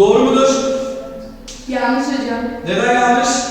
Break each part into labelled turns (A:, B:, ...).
A: doğru mudur?
B: yanlış hocam.
A: Neden yanlış?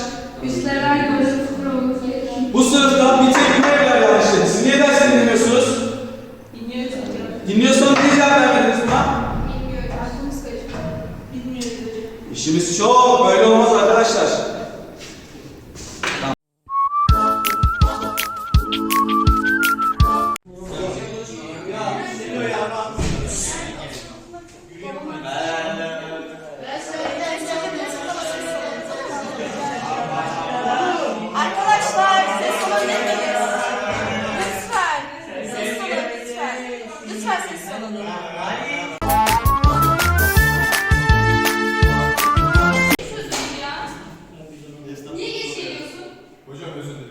C: Hocam
D: özür dilerim.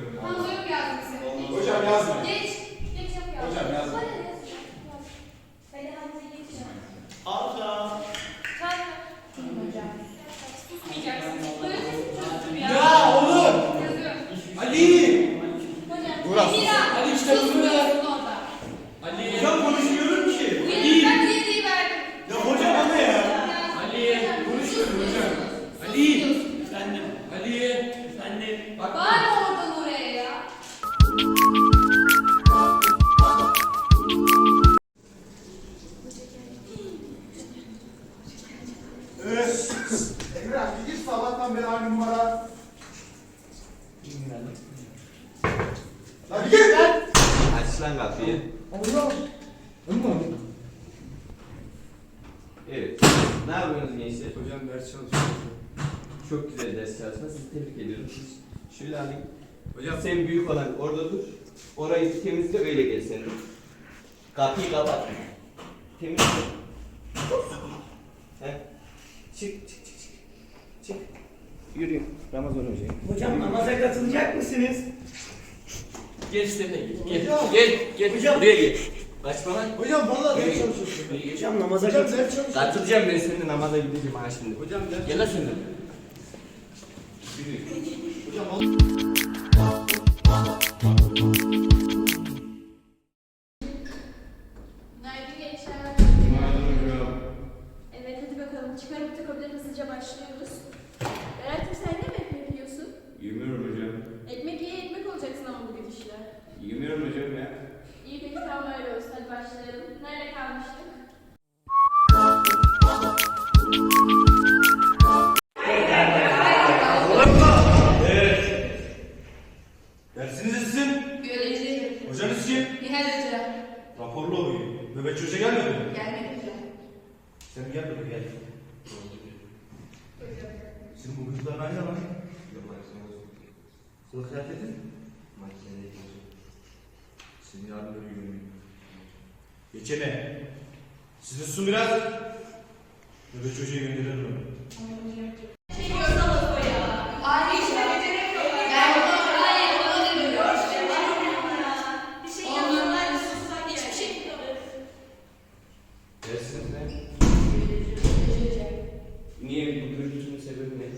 D: Gençler?
E: Hocam ders çalışıyor.
D: Çok güzel ders çalışma. Sizi tebrik ediyorum. Siz Şöyle alayım.
E: Hocam
D: Sen büyük olan orada dur. Orayı temizle öyle gel sen. de. Kapıyı kapat. Temizle. He. Çık çık çık çık. Çık. Yürüyün. Ramazan hocaya.
F: Hocam namaza katılacak mısınız?
D: Gel üstüne gel. Gel. Gel. Gel.
F: Hocam.
D: Buraya gel. Kaçma lan.
E: hocam vallahi
D: Yürü.
E: ders çalışıyorsun.
F: Hocam namaza
E: Hocam ders çalışıyor.
D: Katılacağım ben seninle namaza gideceğim ha şimdi.
E: Hocam ders
D: Gel lan sen de.
E: Hocam
B: Nerede bunu demiyorum.
C: Bir şey yapmadan sussak hiçbir şey
D: Dersiniz ne? Niye bu gürültünün sebebi ne?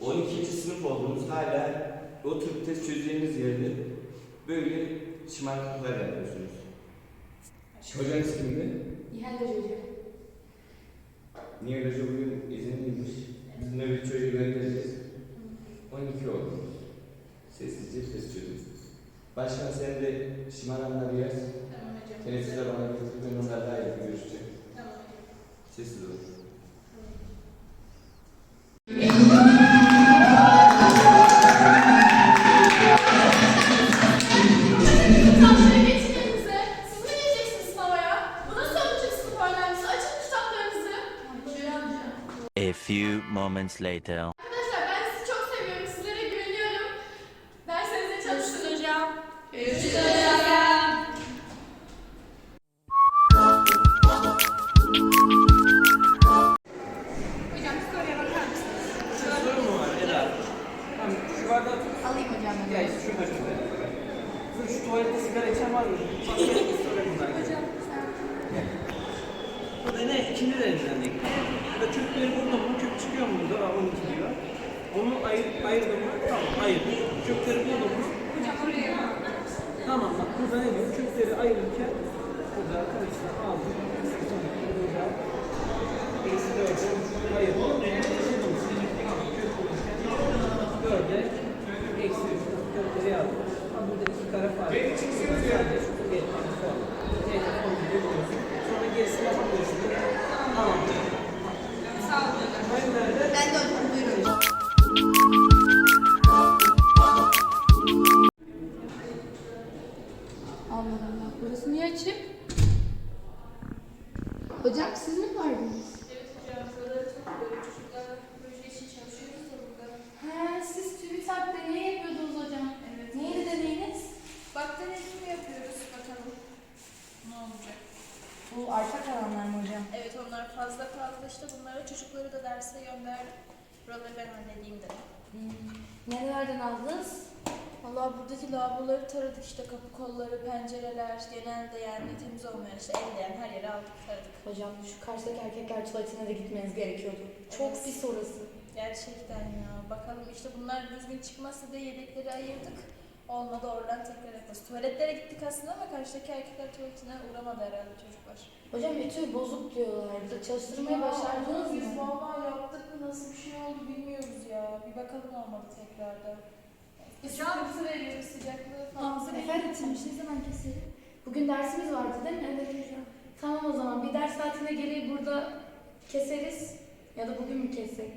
D: 12. sınıf oldunuz hala oturup test çözeceğiniz yerde böyle şımarıklıklar yapıyorsunuz. Hocanız kimdi?
B: Nihal Hoca.
D: Niye hoca bugün izinliymiş? Biz nöbetçi hoca göndereceğiz. 12 oldunuz. Sessizce test çözüyorsunuz. Başkan sen de şımaranları yaz.
B: Tamam hocam.
D: Teneffüste bana getir. Ben onlarla daha iyi görüşeceğim.
B: Tamam hocam.
D: Sessiz olun.
B: Kitapları
G: seconds later.
B: Açık? Hocam siz mi vardınız? Evet hocam. Buraları topluyoruz. Çocuklarla proje için çalışıyoruz da burada.
H: Ha, siz TÜBİTAK deneyi yapıyordunuz hocam.
B: Evet.
H: Neydi deneyiniz?
B: Bakteri eğitimi yapıyoruz. Bakalım. Ne olacak?
I: Bu arka kalanlar mı hocam?
B: Evet onlar fazla kaldı işte bunlara çocukları da derse gönderdim. Buraları ben halledeyim dedim.
H: Nerelerden aldınız?
B: Valla buradaki lavaboları taradık işte kapı kolları, pencereler genelde yani temiz olmayan işte elleyen her yeri aldık taradık.
H: Hocam şu karşıdaki erkekler tuvaletine de gitmeniz gerekiyordu. Çok
B: Evet.
H: pis orası.
B: Gerçekten ya bakalım işte bunlar düzgün çıkmazsa diye yedekleri ayırdık. Olmadı oradan tekrar yaparız. Tuvaletlere gittik aslında ama karşıdaki erkekler tuvaletine uğramadı herhalde çocuklar.
H: Hocam ütü bozuk diyorlardı. Çalıştırmayı başardınız
B: Biz
H: mı?
B: vallahi yaptık mı nasıl bir şey oldu bilmiyoruz ya. Bir bakalım olmadı tekrarda. Bir sıkıntı veriyor sıcaklığı falan.
H: Tamam, efendim ne zaman keselim? Bugün dersimiz vardı değil mi? Evet hocam. Tamam o zaman bir ders saatine gereği burada keseriz. Ya da bugün mü kessek?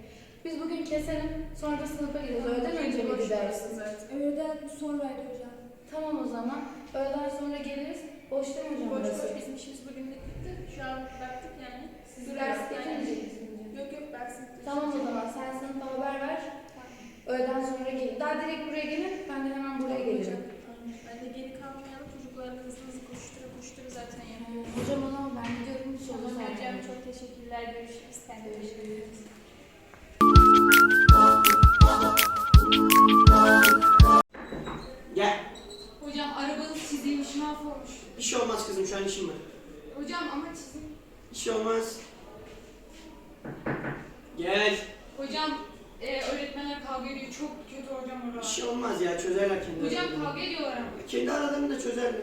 H: Biz bugün keselim, sonra da sınıfa gireriz. Öğleden önce miydi dersin?
B: Öğleden sonraydı hocam.
H: Tamam o zaman. Öğleden sonra geliriz. Boş değil mi hocam
B: Boş boş bizim işimiz bugünlük bitti. Şu an bıraktık yani.
H: Siz ders getirmeyecek misiniz?
B: Yok yok ders bitti.
H: Tamam o zaman sen sınıfa haber ver. Öğleden sonra Daha direkt buraya gelin. Ben de hemen buraya gelirim.
B: Ben de geri kalmayalım. Çocuklarla hızlı hızlı koştura koştura zaten yapıyoruz.
H: Hocam ona ben gidiyorum.
B: Hocam
H: soracağım.
B: çok teşekkürler. Görüşürüz. Kendine görüşürüz.
F: Gel.
C: Hocam arabanız çizilmiş mahvolmuş.
F: Bir şey olmaz kızım şu an işim var.
C: Hocam ama çizim.
F: Bir şey olmaz. Gel.
C: Hocam e, öğretmenler kavga ediyor. Çok hocam
F: Bir
C: orada.
F: şey olmaz ya çözerler kendi
C: Hocam
F: aralarında.
C: kavga ediyorlar ama.
F: Kendi aralarında çözerler.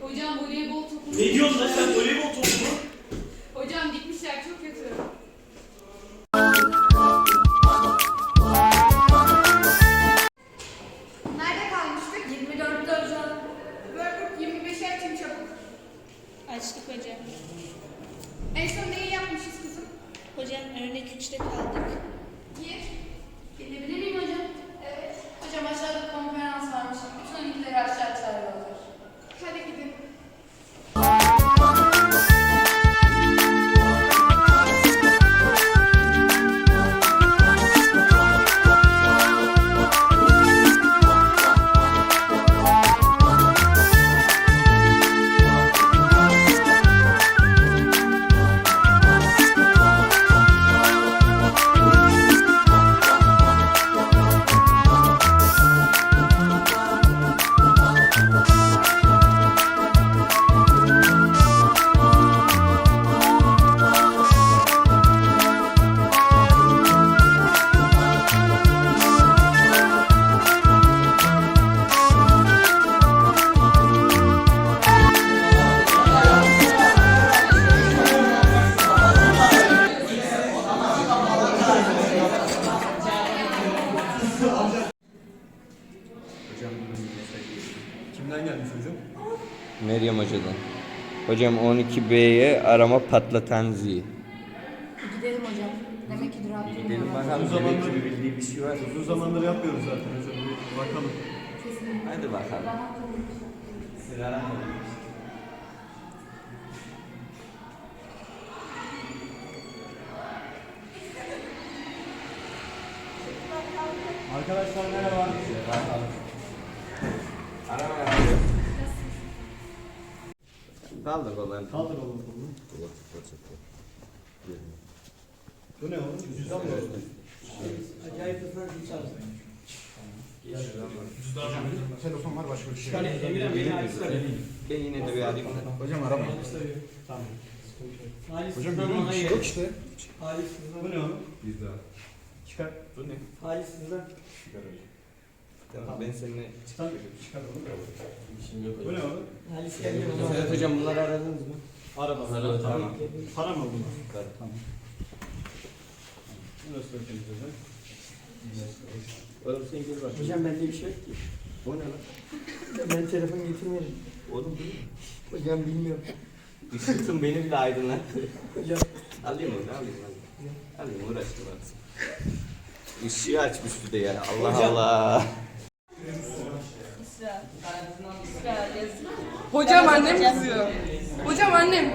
C: Hocam voleybol topu.
E: Ne diyorsun lan sen voleybol topu mu?
C: Hocam gitmişler çok kötü.
I: Nerede kalmıştık? 24'te hocam.
C: Workbook 25'e açın çabuk.
B: Açtık hocam.
C: En son neyi yapmışız kızım?
B: Hocam örnek 3'te kaldık.
C: Gir.
H: Gelebilir
D: hocadan. Hocam 12B'ye arama patlatan Z.
H: Gidelim hocam. Demek ki duraklı.
D: Gidelim bakalım.
E: Uzun zamandır
D: Demek ki bildiği bir şey var.
E: Uzun zamandır yapmıyoruz zaten hocam. Bir Bakalım.
D: Hadi bakalım. Silahlar
E: Arkadaşlar merhaba.
D: Kaldır kollarını.
E: Kaldır oğlum kolunu. Bu ne oğlum? Cüzdan mı?
A: Acayip bir çalış.
E: Telefon var başka bir şey.
D: Ben yine de bir arayayım.
E: Hocam aramayın. Tamam. Hocam görüyor musun? Yok işte.
A: Halis
E: Bu ne oğlum? Bir daha. Çıkar. Bu ne?
A: Halis hızdan.
E: Çıkar hocam.
D: Tamam ben seninle
E: Sen çıkar oğlum. Bu ne oğlum?
A: Halis geldi.
D: Sedat hocam bunları aradınız mı?
E: Araba.
D: Araba, tamam.
E: Para mı bunlar? Tamam. Burası da temiz hocam.
D: Oğlum sen gel bak.
F: Hocam bende bir şey yok ki.
D: O ne lan?
F: Ben telefon getirmedim.
D: Oğlum bu ne?
F: Hocam bilmiyorum.
D: Işıtın beni bile aydınlattı.
F: Hocam.
D: Alayım onu alayım alayım. Alayım uğraştım artık. Işığı açmıştı da ya. Allah Allah.
I: Hocam annem kızıyor. Hocam annem.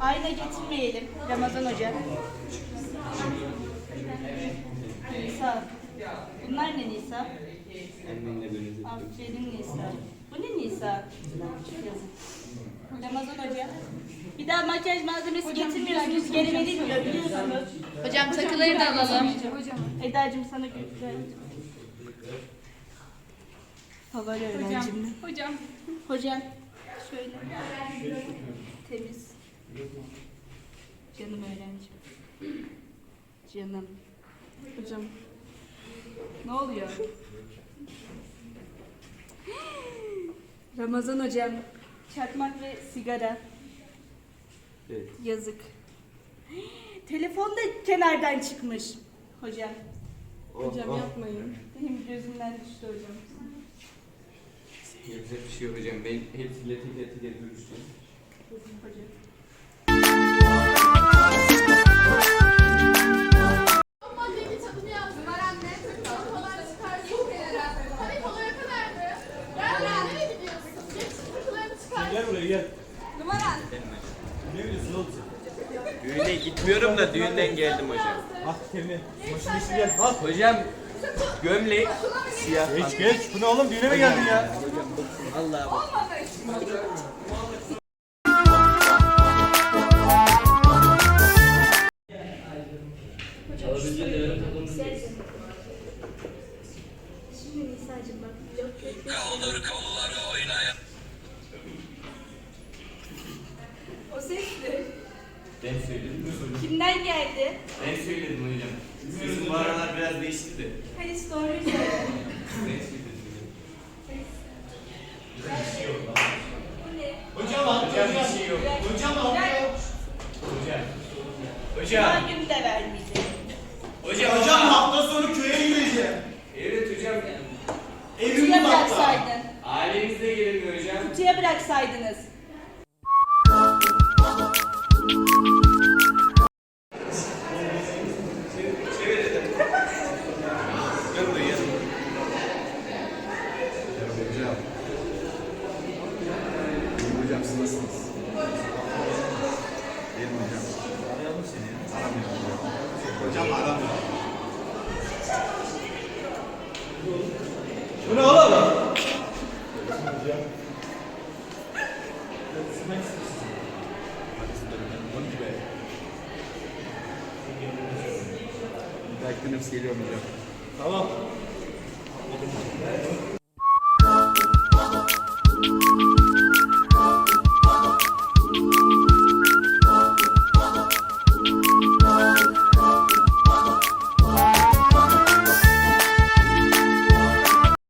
C: Ayna getirmeyelim. Ramazan Hoca. Nisa. Bunlar ne Nisa?
D: Annenle böyle de-
C: Aferin Nisa. Bu ne Nisa? Ramazan Hoca. Bir daha makyaj malzemesi getirmiyorsunuz. Geri verilmiyor biliyorsunuz.
B: Hocam takıları da alalım.
C: Eda'cığım sana güzel. Favori öğrencim mi?
B: Hocam.
C: Hocam. Şöyle. Temiz. Canım öğrencim. Canım. Hocam. Ne oluyor? Ramazan hocam. Çakmak ve sigara.
D: Evet.
C: Yazık. Telefon da kenardan çıkmış. Hocam.
D: Oh, oh.
I: yapmayın.
C: Benim gözümden düştü hocam.
D: Yapacak bir şey yok hocam. Ben hepsiyle teker teker görüşeceğim.
C: Hocam.
D: Gitmiyorum da düğünden geldim hocam.
E: Ah gel. Al.
D: Hocam gömlek siyah.
E: Geç geç. Bu ne oğlum? Düğüne mi geldin ya?
D: Allah
C: Şimdi Kimden geldi?
D: Ben söyledim hocam. Sizin bu aralar biraz değişti de.
C: Hadi story söyle.
E: Bekledim geliyorum hocam. Tamam.